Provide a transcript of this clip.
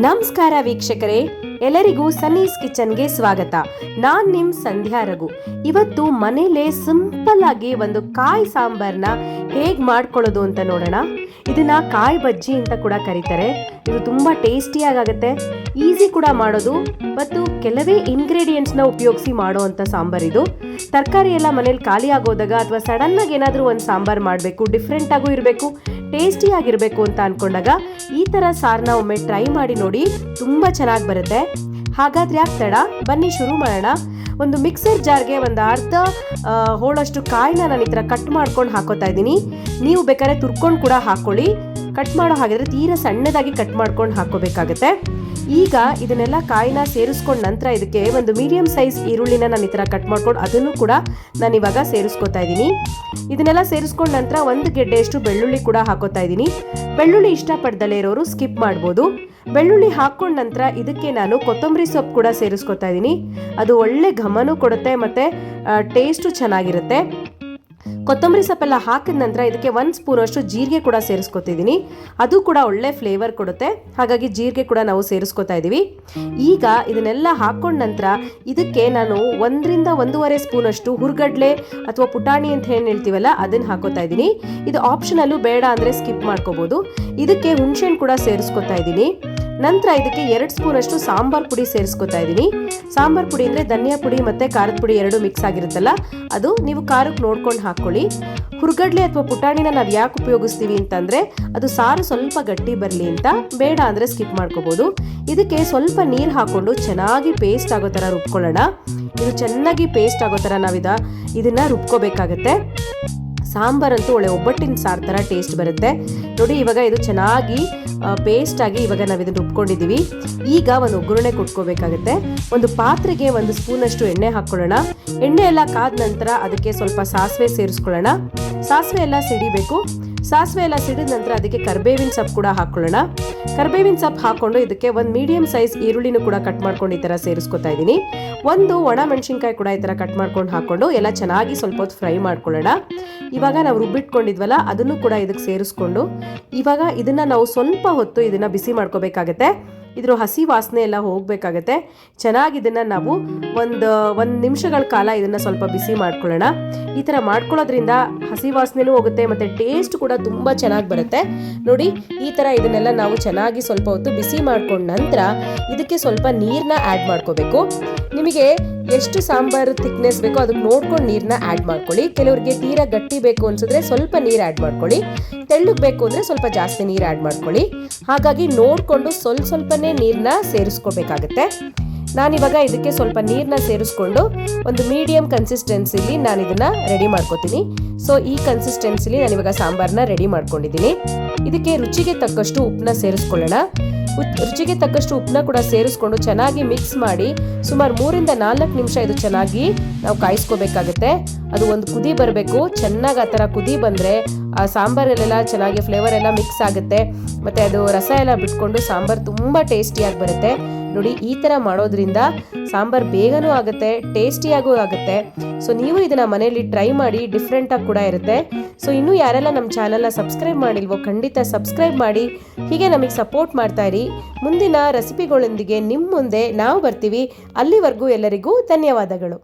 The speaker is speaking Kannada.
ನಮಸ್ಕಾರ ವೀಕ್ಷಕರೇ, ಎಲ್ಲರಿಗೂ ಸನ್ನೀಸ್ ಕಿಚನ್ಗೆ ಸ್ವಾಗತ. ನಾನ್ ನಿಮ್ ಸಂಧ್ಯಾ ರಘು. ಇವತ್ತು ಮನೇಲೆ ಸಿಂಪಲ್ ಆಗಿ ಒಂದು ಕಾಯಿ ಸಾಂಬಾರ್ನ ಹೇಗ್ ಮಾಡ್ಕೊಳ್ಳೋದು ಅಂತ ನೋಡೋಣ. ಇದನ್ನ ಕಾಯಿ ಬಜ್ಜಿ ಅಂತ ಕೂಡ ಕರೀತಾರೆ. ಇದು ತುಂಬಾ ಟೇಸ್ಟಿಯಾಗುತ್ತೆ ಈಸಿ ಕೂಡ ಮಾಡೋದು, ಮತ್ತು ಕೆಲವೇ ಇಂಗ್ರೀಡಿಯೆಂಟ್ಸ್ನ ಉಪಯೋಗಿಸಿ ಮಾಡೋ ಅಂತ ಸಾಂಬಾರ್ ಇದು. ತರಕಾರಿ ಎಲ್ಲ ಮನೇಲಿ ಖಾಲಿ ಆಗೋದಾಗ ಅಥವಾ ಸಡನ್ ಆಗಿ ಏನಾದರೂ ಒಂದು ಸಾಂಬಾರ್ ಮಾಡಬೇಕು ಡಿಫ್ರೆಂಟ್ ಆಗು ಇರಬೇಕು ಟೇಸ್ಟಿ ಆಗಿರಬೇಕು ಅಂತ ಅನ್ಕೊಂಡಾಗ ಈ ಥರ ಸಾರನ್ನ ಒಮ್ಮೆ ಟ್ರೈ ಮಾಡಿ ನೋಡಿ ತುಂಬ ಚೆನ್ನಾಗಿ ಬರುತ್ತೆ. ಹಾಗಾದ್ರೆ ಯಾಕೆ ತಡ? ಬನ್ನಿ ಶುರು ಮಾಡೋಣ. ಒಂದು ಮಿಕ್ಸರ್ ಜಾರ್ಗೆ ಒಂದು ಅರ್ಧ ಹೋಳಷ್ಟು ಕಾಯಿನ ನಾನು ಈ ಥರ ಕಟ್ ಮಾಡ್ಕೊಂಡು ಹಾಕೋತಾ ಇದ್ದೀನಿ. ನೀವು ಬೇಕಾದ್ರೆ ತುರ್ಕೊಂಡು ಕೂಡ ಹಾಕೊಳ್ಳಿ. ಕಟ್ ಮಾಡೋ ಹಾಗಿದ್ರೆ ತೀರಾ ಸಣ್ಣದಾಗಿ ಕಟ್ ಮಾಡ್ಕೊಂಡು ಹಾಕೋಬೇಕಾಗತ್ತೆ ಈಗ ಇದನ್ನೆಲ್ಲ ಕಾಯಿನ ಸೇರಿಸ್ಕೊಂಡ ನಂತರ ಇದಕ್ಕೆ ಒಂದು ಮೀಡಿಯಂ ಸೈಜ್ ಈರುಳ್ಳಿನ ನಾನು ಈ ಥರ ಕಟ್ ಮಾಡ್ಕೊಂಡು ಅದನ್ನು ಕೂಡ ನಾನು ಇವಾಗ ಸೇರಿಸ್ಕೊತಾ ಇದ್ದೀನಿ. ಇದನ್ನೆಲ್ಲ ಸೇರಿಸ್ಕೊಂಡ ನಂತರ ಒಂದು ಗೆಡ್ಡೆಯಷ್ಟು ಬೆಳ್ಳುಳ್ಳಿ ಕೂಡ ಹಾಕೋತಾ ಇದ್ದೀನಿ. ಬೆಳ್ಳುಳ್ಳಿ ಇಷ್ಟಪಡ್ದಲೇ ಇರೋರು ಸ್ಕಿಪ್ ಮಾಡ್ಬೋದು. ಬೆಳ್ಳುಳ್ಳಿ ಹಾಕೊಂಡ ನಂತರ ಇದಕ್ಕೆ ನಾನು ಕೊತ್ತಂಬರಿ ಸೊಪ್ಪು ಕೂಡ ಸೇರಿಸ್ಕೊತಾ ಇದ್ದೀನಿ. ಅದು ಒಳ್ಳೆ ಘಮನೂ ಕೊಡುತ್ತೆ ಮತ್ತು ಟೇಸ್ಟು ಚೆನ್ನಾಗಿರುತ್ತೆ. ಕೊತ್ತಂಬರಿ ಸೊಪ್ಪೆಲ್ಲ ಹಾಕಿದ ನಂತರ ಇದಕ್ಕೆ ಒಂದು ಸ್ಪೂನ್ ಅಷ್ಟು ಜೀರಿಗೆ ಕೂಡ ಸೇರಿಸ್ಕೊತಿದ್ದೀನಿ ಅದು ಕೂಡ ಒಳ್ಳೆ ಫ್ಲೇವರ್ ಕೊಡುತ್ತೆ. ಹಾಗಾಗಿ ಜೀರಿಗೆ ಕೂಡ ನಾವು ಸೇರಿಸ್ಕೊತಾ ಇದ್ದೀವಿ ಈಗ ಇದನ್ನೆಲ್ಲ ಹಾಕೊಂಡ ನಂತರ ಇದಕ್ಕೆ ನಾನು ಒಂದರಿಂದ ಒಂದೂವರೆ ಸ್ಪೂನ್ ಅಷ್ಟು ಹುರ್ಗಡ್ಲೆ ಅಥವಾ ಪುಟಾಣಿ ಅಂತ ಏನು ಹೇಳ್ತೀವಲ್ಲ, ಅದನ್ನು ಹಾಕೋತಾ ಇದ್ದೀನಿ ಇದು ಆಪ್ಷನಲ್ಲೂ ಬೇಡ ಅಂದರೆ ಸ್ಕಿಪ್ ಮಾಡ್ಕೋಬೋದು. ಇದಕ್ಕೆ ಹುಣಸೆಹಣ್ಣು ಕೂಡ ಸೇರಿಸ್ಕೊತಾ ಇದ್ದೀನಿ ನಂತರ ಇದಕ್ಕೆ ಎರಡು ಸ್ಪೂನ್ ಅಷ್ಟು ಸಾಂಬಾರ್ ಪುಡಿ ಸೇರಿಸ್ಕೊತಾ ಇದ್ದೀನಿ. ಸಾಂಬಾರ್ ಪುಡಿ ಅಂದರೆ ಧನಿಯಾ ಪುಡಿ ಮತ್ತು ಖಾರದ ಪುಡಿ ಎರಡು ಮಿಕ್ಸ್ ಆಗಿರುತ್ತಲ್ಲ, ಅದು ನೀವು ಖಾರಕ್ಕೆ ನೋಡ್ಕೊಂಡು ಹಾಕ್ಕೊಳ್ಳಿ ಹುರ್ಗಡ್ಲೆ ಅಥವಾ ಪುಟಾಣಿನ ನಾವು ಯಾಕೆ ಉಪಯೋಗಿಸ್ತೀವಿ ಅಂತಂದರೆ, ಅದು ಸಾರು ಸ್ವಲ್ಪ ಗಟ್ಟಿ ಬರಲಿ ಅಂತ, ಬೇಡ ಅಂದರೆ ಸ್ಕಿಪ್ ಮಾಡ್ಕೋಬೋದು. ಇದಕ್ಕೆ ಸ್ವಲ್ಪ ನೀರು ಹಾಕ್ಕೊಂಡು ಚೆನ್ನಾಗಿ ಪೇಸ್ಟ್ ಆಗೋ ಥರ ರುಬ್ಕೊಳ್ಳೋಣ. ಇದು ಚೆನ್ನಾಗಿ ಪೇಸ್ಟ್ ಆಗೋ ಥರ ನಾವಿದ ಇದನ್ನು ರುಬ್ಕೋಬೇಕಾಗತ್ತೆ. ಸಾಂಬಾರಂತೂ ಒಳ್ಳೆ ಒಬ್ಬಟ್ಟಿನ ಸಾರು ಥರ ಟೇಸ್ಟ್ ಬರುತ್ತೆ. ನೋಡಿ, ಇವಾಗ ಇದು ಚೆನ್ನಾಗಿ ಪೇಸ್ಟ್ ಆಗಿ ಇವಾಗ ನಾವು ಇದನ್ನು ರುಬ್ಕೊಂಡಿದ್ದೀವಿ ಈಗ ಒಂದು ಒಗ್ಗರಣೆ ಕೊಟ್ಕೋಬೇಕಾಗುತ್ತೆ. ಒಂದು ಪಾತ್ರೆಗೆ ಒಂದು ಸ್ಪೂನಷ್ಟು ಎಣ್ಣೆ ಹಾಕ್ಕೊಳ್ಳೋಣ. ಎಣ್ಣೆ ಎಲ್ಲ ಕಾದ ನಂತರ ಅದಕ್ಕೆ ಸ್ವಲ್ಪ ಸಾಸಿವೆ ಸೇರಿಸ್ಕೊಳ್ಳೋಣ. ಸಾಸಿವೆ ಎಲ್ಲ ಸಿಡಿಬೇಕು. ಸಾಸಿವೆ ಎಲ್ಲ ಸಿಡಿದ ನಂತರ ಅದಕ್ಕೆ ಕರ್ಬೇವಿನ ಸೊಪ್ಪು ಕೂಡ ಹಾಕೊಳ್ಳೋಣ. ಕರ್ಬೇವಿನ ಸೊಪ್ಪು ಹಾಕೊಂಡು ಇದಕ್ಕೆ ಒಂದು ಮೀಡಿಯಂ ಸೈಜ್ ಈರುಳ್ಳಿನೂ ಕೂಡ ಕಟ್ ಮಾಡ್ಕೊಂಡು ಈ ಥರ ಸೇರಿಸ್ಕೊತಾ ಇದ್ದೀನಿ. ಒಂದು ಒಣ ಮೆಣಸಿನ್ಕಾಯಿ ಕೂಡ ಈ ಥರ ಕಟ್ ಮಾಡ್ಕೊಂಡು ಹಾಕೊಂಡು ಎಲ್ಲ ಚೆನ್ನಾಗಿ ಸ್ವಲ್ಪ ಹೊತ್ತು ಫ್ರೈ ಮಾಡ್ಕೊಳ್ಳೋಣ. ಇವಾಗ ನಾವು ರುಬ್ಬಿಟ್ಕೊಂಡಿದ್ವಲ್ಲ, ಅದನ್ನು ಕೂಡ ಇದಕ್ಕೆ ಸೇರಿಸ್ಕೊಂಡು ಇವಾಗ ಇದನ್ನ ನಾವು ಸ್ವಲ್ಪ ಹೊತ್ತು ಇದನ್ನ ಬಿಸಿ ಮಾಡ್ಕೋಬೇಕಾಗತ್ತೆ. ಇದ್ರ ಹಸಿ ವಾಸನೆ ಎಲ್ಲ ಹೋಗಬೇಕಾಗತ್ತೆ. ಚೆನ್ನಾಗಿ ಇದನ್ನ ನಾವು ಒಂದು ಒಂದು ನಿಮಿಷಗಳ ಕಾಲ ಇದನ್ನ ಸ್ವಲ್ಪ ಬಿಸಿ ಮಾಡ್ಕೊಳ್ಳೋಣ. ಈ ಥರ ಮಾಡ್ಕೊಳ್ಳೋದ್ರಿಂದ ಹಸಿ ವಾಸನೆನೂ ಹೋಗುತ್ತೆ, ಮತ್ತು ಟೇಸ್ಟ್ ಕೂಡ ತುಂಬ ಚೆನ್ನಾಗಿ ಬರುತ್ತೆ. ನೋಡಿ, ಈ ಥರ ಇದನ್ನೆಲ್ಲ ನಾವು ಚೆನ್ನಾಗಿ ಸ್ವಲ್ಪ ಹೊತ್ತು ಬಿಸಿ ಮಾಡ್ಕೊಂಡ ನಂತರ ಇದಕ್ಕೆ ಸ್ವಲ್ಪ ನೀರನ್ನ ಆ್ಯಡ್ ಮಾಡ್ಕೋಬೇಕು. ನಿಮಗೆ ಎಷ್ಟು ಸಾಂಬಾರು ಥಿಕ್ನೆಸ್ ಬೇಕೋ ಅದಕ್ಕೆ ನೋಡ್ಕೊಂಡು ನೀರನ್ನ ಆ್ಯಡ್ ಮಾಡ್ಕೊಳ್ಳಿ. ಕೆಲವರಿಗೆ ತೀರಾ ಗಟ್ಟಿ ಬೇಕು ಅನ್ಸಿದ್ರೆ ಸ್ವಲ್ಪ ನೀರು ಆ್ಯಡ್ ಮಾಡ್ಕೊಳ್ಳಿ. ತೆಳ್ಳಗೆ ಬೇಕು ಅಂದರೆ ಸ್ವಲ್ಪ ಜಾಸ್ತಿ ನೀರು ಆ್ಯಡ್ ಮಾಡ್ಕೊಳ್ಳಿ. ಹಾಗಾಗಿ ನೋಡಿಕೊಂಡು ಸ್ವಲ್ಪ ಸ್ವಲ್ಪನೇ ನೀರನ್ನ ಸೇರಿಸ್ಕೋಬೇಕಾಗತ್ತೆ. ನಾನಿವಾಗ ಇದಕ್ಕೆ ಸ್ವಲ್ಪ ನೀರನ್ನ ಸೇರಿಸ್ಕೊಂಡು ಒಂದು ಮೀಡಿಯಂ ಕನ್ಸಿಸ್ಟೆನ್ಸಿಲಿ ನಾನು ಇದನ್ನು ರೆಡಿ ಮಾಡ್ಕೋತೀನಿ. ಸೊ ಈ ಕನ್ಸಿಸ್ಟೆನ್ಸಿಲಿ ನಾನಿವಾಗ ಸಾಂಬಾರನ್ನ ರೆಡಿ ಮಾಡ್ಕೊಂಡಿದ್ದೀನಿ. ಇದಕ್ಕೆ ರುಚಿಗೆ ತಕ್ಕಷ್ಟು ಉಪ್ಪನ್ನ ಸೇರಿಸ್ಕೊಳ್ಳೋಣ. ರುಚಿಗೆ ತಕ್ಕಷ್ಟು ಉಪ್ಪನ್ನ ಕೂಡ ಸೇರಿಸ್ಕೊಂಡು ಚೆನ್ನಾಗಿ ಮಿಕ್ಸ್ ಮಾಡಿ ಸುಮಾರು ಮೂರಿಂದ ನಾಲ್ಕು ನಿಮಿಷ ಇದು ಚೆನ್ನಾಗಿ ನಾವು ಕಾಯಿಸ್ಕೋಬೇಕಾಗತ್ತೆ. ಅದು ಒಂದು ಕುದಿ ಬರಬೇಕು. ಚೆನ್ನಾಗಿ ಆ ಥರ ಕುದಿ ಬಂದರೆ ಆ ಸಾಂಬಾರಲ್ಲೆಲ್ಲ ಚೆನ್ನಾಗಿ ಫ್ಲೇವರ್ ಎಲ್ಲ ಮಿಕ್ಸ್ ಆಗುತ್ತೆ. ಮತ್ತು ಅದು ರಸ ಎಲ್ಲ ಬಿಟ್ಕೊಂಡು ಸಾಂಬಾರು ತುಂಬ ಟೇಸ್ಟಿಯಾಗಿ ಬರುತ್ತೆ. ನೋಡಿ, ಈ ಥರ ಮಾಡೋದ್ರಿಂದ ಸಾಂಬಾರು ಬೇಗನೂ ಆಗುತ್ತೆ ಟೇಸ್ಟಿಯಾಗೂ ಆಗುತ್ತೆ. ಸೊ ನೀವು ಇದನ್ನು ಮನೆಯಲ್ಲಿ ಟ್ರೈ ಮಾಡಿ ಡಿಫ್ರೆಂಟಾಗಿ ಕೂಡ ಇರುತ್ತೆ. ಸೊ ಇನ್ನೂ ಯಾರೆಲ್ಲ ನಮ್ಮ ಚಾನಲ್ನ ಸಬ್ಸ್ಕ್ರೈಬ್ ಮಾಡಿಲ್ವೋ ಖಂಡಿತ ಸಬ್ಸ್ಕ್ರೈಬ್ ಮಾಡಿ. ಹೀಗೆ ನಮಗೆ ಸಪೋರ್ಟ್ ಮಾಡ್ತಾ ಇರಿ. ಮುಂದಿನ ರೆಸಿಪಿಗಳೊಂದಿಗೆ ನಿಮ್ಮ ಮುಂದೆ ನಾವು ಬರ್ತೀವಿ. ಅಲ್ಲಿವರೆಗೂ ಎಲ್ಲರಿಗೂ ಧನ್ಯವಾದಗಳು.